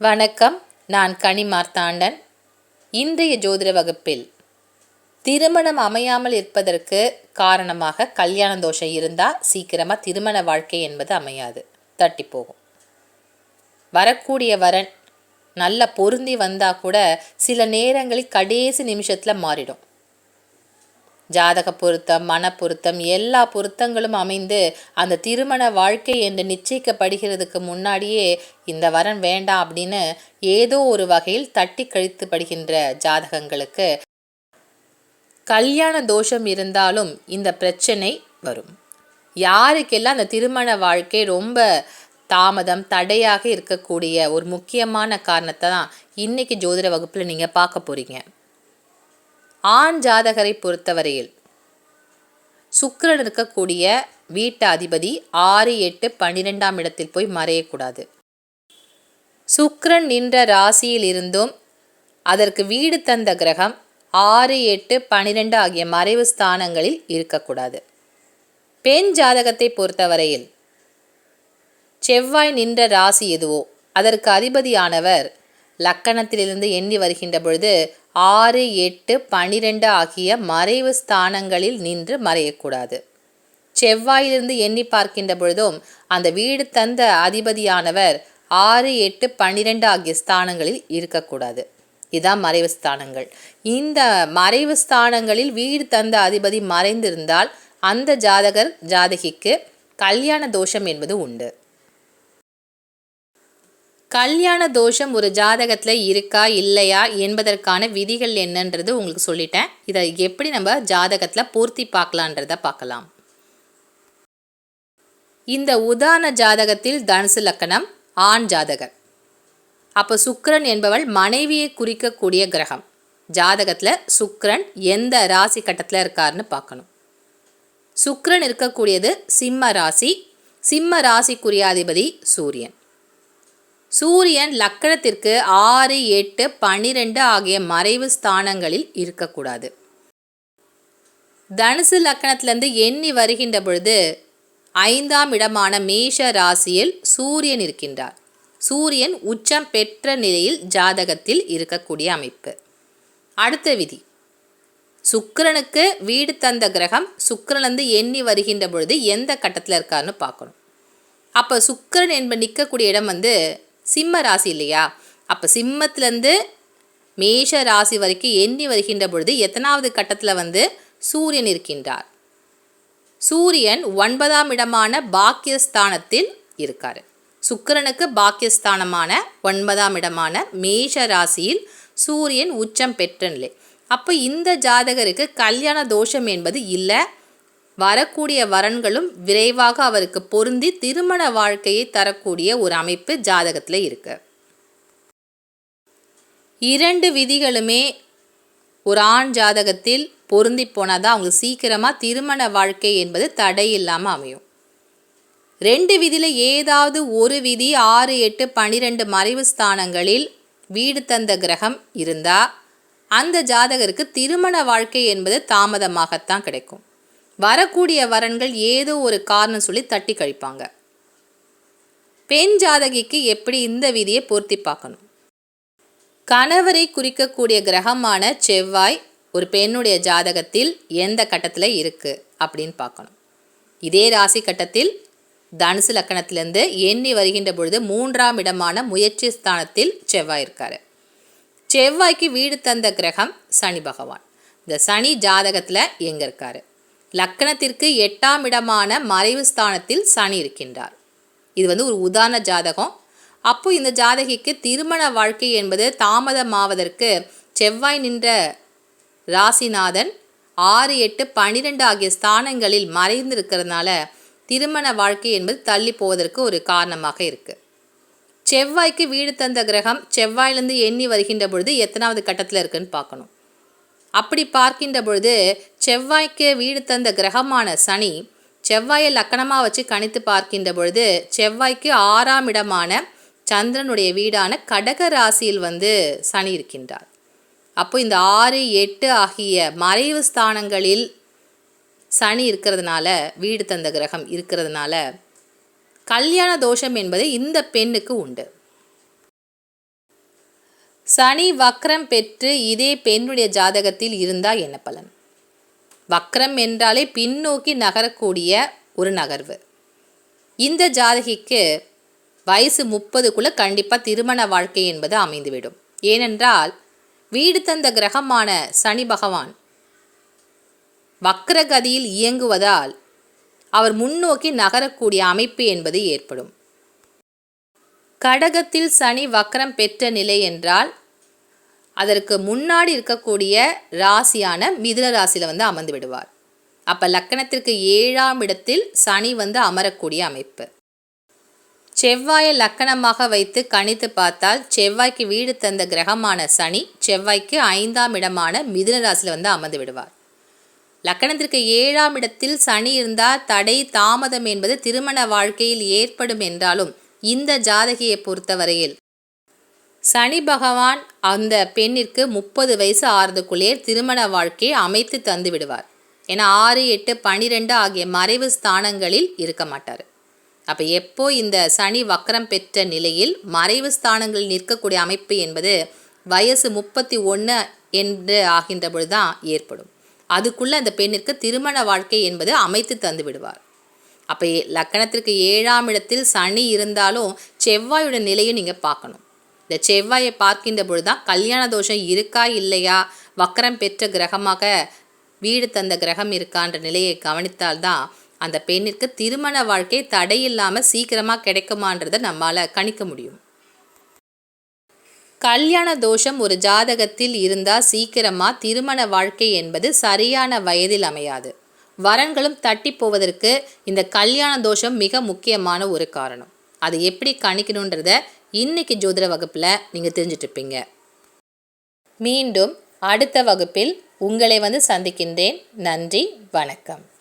வணக்கம் நான் கனி மார்த்தாண்டன் இன்றைய ஜோதிட வகுப்பில் திருமணம் அமையாமல் இருப்பதற்கு காரணமாக கல்யாண தோஷம் இருந்தால் சீக்கிரமாக திருமண வாழ்க்கை என்பது அமையாது. தட்டி போகும் வரக்கூடிய வரன் நல்ல பொருந்தி வந்தால் கூட சில நேரங்களில் கடைசி நிமிஷத்தில் மாறிடும். ஜாதக பொருத்தம் மன பொருத்தம் எல்லா பொருத்தங்களும் அமைந்து அந்த திருமண வாழ்க்கை என்று நிச்சயிக்கப்படுகிறதுக்கு முன்னாடியே இந்த வரன் வேண்டாம் அப்படின்னு ஏதோ ஒரு வகையில் தட்டி கழித்துப்படுகின்ற ஜாதகங்களுக்கு கல்யாண தோஷம் இருந்தாலும் இந்த பிரச்சனை வரும். யாருக்கெல்லாம் அந்த திருமண வாழ்க்கை ரொம்ப தாமதம் தடையாக இருக்கக்கூடிய ஒரு முக்கியமான காரணத்தை தான் இன்றைக்கி ஜோதிட வகுப்பில் நீங்கள் பார்க்க போகிறீங்க ஆண் ஜாதகரை பொறுத்தவரையில் சுக்கரன் இருக்கக்கூடிய வீட்டு அதிபதி ஆறு எட்டு பன்னிரெண்டாம் இடத்தில் போய் மறையக்கூடாது. சுக்கரன் நின்ற ராசியில் இருந்தும் அதற்கு வீடு தந்த கிரகம் ஆறு எட்டு பன்னிரெண்டு ஆகிய மறைவு ஸ்தானங்களில் இருக்கக்கூடாது. பெண் ஜாதகத்தை பொறுத்தவரையில் செவ்வாய் நின்ற ராசி எதுவோ அதற்கு அதிபதியானவர் லக்கணத்திலிருந்து எண்ணி வருகின்ற பொழுது ஆறு எட்டு பனிரெண்டு ஆகிய மறைவு ஸ்தானங்களில் நின்று மறையக்கூடாது. செவ்வாயிலிருந்து எண்ணி பார்க்கின்ற பொழுதும் அந்த வீடு தந்த அதிபதியானவர் ஆறு எட்டு பன்னிரெண்டு ஆகிய ஸ்தானங்களில் இருக்கக்கூடாது. இதுதான் மறைவு ஸ்தானங்கள். இந்த மறைவு ஸ்தானங்களில் வீடு தந்த அதிபதி மறைந்திருந்தால் அந்த ஜாதகர் ஜாதகிக்கு கல்யாண தோஷம் என்பது உண்டு. கல்யாண தோஷம் ஒரு ஜாதகத்தில் இருக்கா இல்லையா என்பதற்கான விதிகள் என்னன்றது உங்களுக்கு சொல்லிட்டேன். இதை எப்படி நம்ம ஜாதகத்தில் பூர்த்தி பார்க்கலான்றத பார்க்கலாம். இந்த உதாரண ஜாதகத்தில் தனுசு லக்கணம் ஆண் ஜாதகர். அப்போ சுக்கரன் என்பவள் மனைவியை குறிக்கக்கூடிய கிரகம். ஜாதகத்தில் சுக்கரன் எந்த ராசி கட்டத்தில் இருக்காருன்னு பார்க்கணும். சுக்கரன் இருக்கக்கூடியது சிம்ம ராசி. சிம்ம ராசிக்குரிய அதிபதி சூரியன். சூரியன் லக்கணத்திற்கு ஆறு எட்டு பன்னிரெண்டு ஆகிய மறைவு ஸ்தானங்களில் இருக்கக்கூடாது. தனுசு லக்கணத்திலிருந்து எண்ணி வருகின்ற பொழுது ஐந்தாம் இடமான மேஷ ராசியில் சூரியன் இருக்கின்றார். சூரியன் உச்சம் பெற்ற நிலையில் ஜாதகத்தில் இருக்கக்கூடிய அமைப்பு. அடுத்த விதி. சுக்கரனுக்கு வீடு தந்த கிரகம் சுக்கரன்லேருந்து எண்ணி வருகின்ற பொழுது எந்த கட்டத்தில் இருக்காருன்னு பார்க்கணும். அப்போ சுக்கரன் என்ப நிற்கக்கூடிய இடம் வந்து சிம்ம ராசி இல்லையா? அப்போ சிம்மத்துலேருந்து மேஷ ராசி வரைக்கும் எண்ணி வருகின்ற பொழுது எத்தனாவது கட்டத்தில் வந்து சூரியன் இருக்கின்றார்? சூரியன் ஒன்பதாம் இடமான பாக்கியஸ்தானத்தில் இருக்கார். சுக்கரனுக்கு பாக்கியஸ்தானமான ஒன்பதாம் இடமான மேஷ ராசியில் சூரியன் உச்சம் பெற்ற நிலை. அப்போ இந்த ஜாதகருக்கு கல்யாண தோஷம் என்பது இல்லை வரக்கூடிய வரன்களும் விரைவாக அவருக்கு பொருந்தி திருமண வாழ்க்கையை தரக்கூடிய ஒரு அமைப்பு ஜாதகத்தில் இருக்கு. இரண்டு விதிகளுமே ஒரு ஆண் ஜாதகத்தில் பொருந்தி போனால் தான் அவங்க சீக்கிரமாக திருமண வாழ்க்கை என்பது தடை இல்லாமல் அமையும். ரெண்டு விதியில் ஏதாவது ஒரு விதி ஆறு எட்டு பன்னிரெண்டு மறைவு ஸ்தானங்களில் வீடு தந்த கிரகம் இருந்தால் அந்த ஜாதகருக்கு திருமண வாழ்க்கை என்பது தாமதமாகத்தான் கிடைக்கும். வரக்கூடிய வரன்கள் ஏதோ ஒரு காரணம் சொல்லி தட்டி கழிப்பாங்க. பெண் ஜாதகிக்கு எப்படி இந்த விதியை பொருத்தி பார்க்கணும்? கணவரை குறிக்கக்கூடிய கிரகமான செவ்வாய் ஒரு பெண்ணுடைய ஜாதகத்தில் எந்த கட்டத்தில் இருக்குது அப்படின்னு பார்க்கணும். இதே ராசி கட்டத்தில் தனுசு லக்கணத்திலிருந்து எண்ணி வருகின்ற பொழுது மூன்றாம் இடமான முயற்சி ஸ்தானத்தில் செவ்வாய் இருக்கார். செவ்வாய்க்கு வீடு தந்த கிரகம் சனி பகவான். இந்த சனி ஜாதகத்தில் எங்கே இருக்காரு? லக்கணத்திற்கு எட்டாம் இடமான மறைவு ஸ்தானத்தில் சனி இருக்கின்றார். இது வந்து ஒரு உதாரண ஜாதகம். அப்போ இந்த ஜாதகிக்கு திருமண வாழ்க்கை என்பது தாமதமாவதற்கு செவ்வாய் நின்ற ராசிநாதன் ஆறு எட்டு பன்னிரெண்டு ஆகிய ஸ்தானங்களில் மறைந்திருக்கிறதுனால திருமண வாழ்க்கை என்பது தள்ளி போவதற்கு ஒரு காரணமாக இருக்குது செவ்வாய்க்கு வீடு தந்த கிரகம் செவ்வாயிலிருந்து எண்ணி வருகின்ற பொழுது எத்தனாவது கட்டத்தில் இருக்குன்னு பார்க்கணும். அப்படி பார்க்கின்ற பொழுது செவ்வாய்க்கு வீடு தந்த கிரகமான சனி செவ்வாயை லக்கணமாக வச்சு கணித்து பார்க்கின்ற பொழுது செவ்வாய்க்கு ஆறாம் இடமான சந்திரனுடைய வீடான கடக ராசியில் வந்து சனி இருக்கின்றார். அப்போ இந்த ஆறு எட்டு ஆகிய மறைவு ஸ்தானங்களில் சனி இருக்கிறதுனால வீடு தந்த கிரகம் இருக்கிறதுனால கல்யாண தோஷம் என்பது இந்த பெண்ணுக்கு உண்டு. சனி வக்ரம் பெற்று இதே பெண்ணுடைய ஜாதகத்தில் இருந்தால் என்ன பலன்? வக்ரம் என்றாலே பின்னோக்கி நகரக்கூடிய ஒரு நகர்வு. இந்த ஜாதகிக்கு வயசு முப்பதுக்குள்ளே கண்டிப்பாக திருமண வாழ்க்கை என்பது அமைந்துவிடும். ஏனென்றால் வீடு தந்த கிரகமான சனி பகவான் வக்ரகதியில் இயங்குவதால் அவர் முன்னோக்கி நகரக்கூடிய அமைப்பு என்பது ஏற்படும். கடகத்தில் சனி வக்கரம் பெற்ற நிலை என்றால் அதற்கு முன்னாடி இருக்கக்கூடிய ராசியான மிதுன ராசியில் வந்து அமர்ந்து விடுவார். அப்போ லக்கணத்திற்கு ஏழாம் இடத்தில் சனி வந்து அமரக்கூடிய அமைப்பு. செவ்வாயை லக்கணமாக வைத்து கணித்து பார்த்தால் செவ்வாய்க்கு வீடு தந்த கிரகமான சனி செவ்வாய்க்கு ஐந்தாம் இடமான மிதுன ராசியில் வந்து அமர்ந்து விடுவார். லக்கணத்திற்கு ஏழாம் இடத்தில் சனி இருந்தால் தடை தாமதம் என்பது திருமண வாழ்க்கையில் ஏற்படும் என்றாலும் இந்த ஜாதகியை பொறுத்தவரையில் சனி பகவான் அந்த பெண்ணிற்கு முப்பது வயசு ஆறுதுக்குள்ளே திருமண வாழ்க்கையை அமைத்து தந்து விடுவார். ஏன்னா ஆறு எட்டு பனிரெண்டு ஆகிய மறைவு ஸ்தானங்களில் இருக்க மாட்டார். அப்போ எப்போ இந்த சனி வக்கரம் பெற்ற நிலையில் மறைவு ஸ்தானங்களில் நிற்கக்கூடிய அமைப்பு என்பது வயசு முப்பத்தி ஒன்று என்று ஆகின்ற பொழுது தான் ஏற்படும். அதுக்குள்ளே அந்த பெண்ணிற்கு திருமண வாழ்க்கை என்பது அமைத்து தந்து விடுவார். அப்போ லக்கணத்திற்கு ஏழாம் இடத்தில் சனி இருந்தாலும் செவ்வாயோட நிலையும் நீங்கள் பார்க்கணும். இந்த செவ்வாயை பார்க்கின்ற பொழுது தான் கல்யாண தோஷம் இருக்கா இல்லையா? வக்கரம் பெற்ற கிரகமாக வீடு தந்த கிரகம் இருக்கான்ற நிலையை கவனித்தால்தான் அந்த பெண்ணிற்கு திருமண வாழ்க்கை தடையில்லாமல் சீக்கிரமாக கிடைக்குமான்றதை நம்மால் கணிக்க முடியும். கல்யாண தோஷம் ஒரு ஜாதகத்தில் இருந்தால் சீக்கிரமாக திருமண வாழ்க்கை என்பது சரியான வயதில் அமையாது. வரன்களும் தட்டி போவதற்கு இந்த கல்யாண தோஷம் மிக முக்கியமான ஒரு காரணம். அது எப்படி கணிக்கணுன்றத இன்னைக்கு ஜோதிட வகுப்பில் நீங்கள் தெரிஞ்சிட்ருப்பீங்க. மீண்டும் அடுத்த வகுப்பில் உங்களை வந்து சந்திக்கின்றேன். நன்றி வணக்கம்.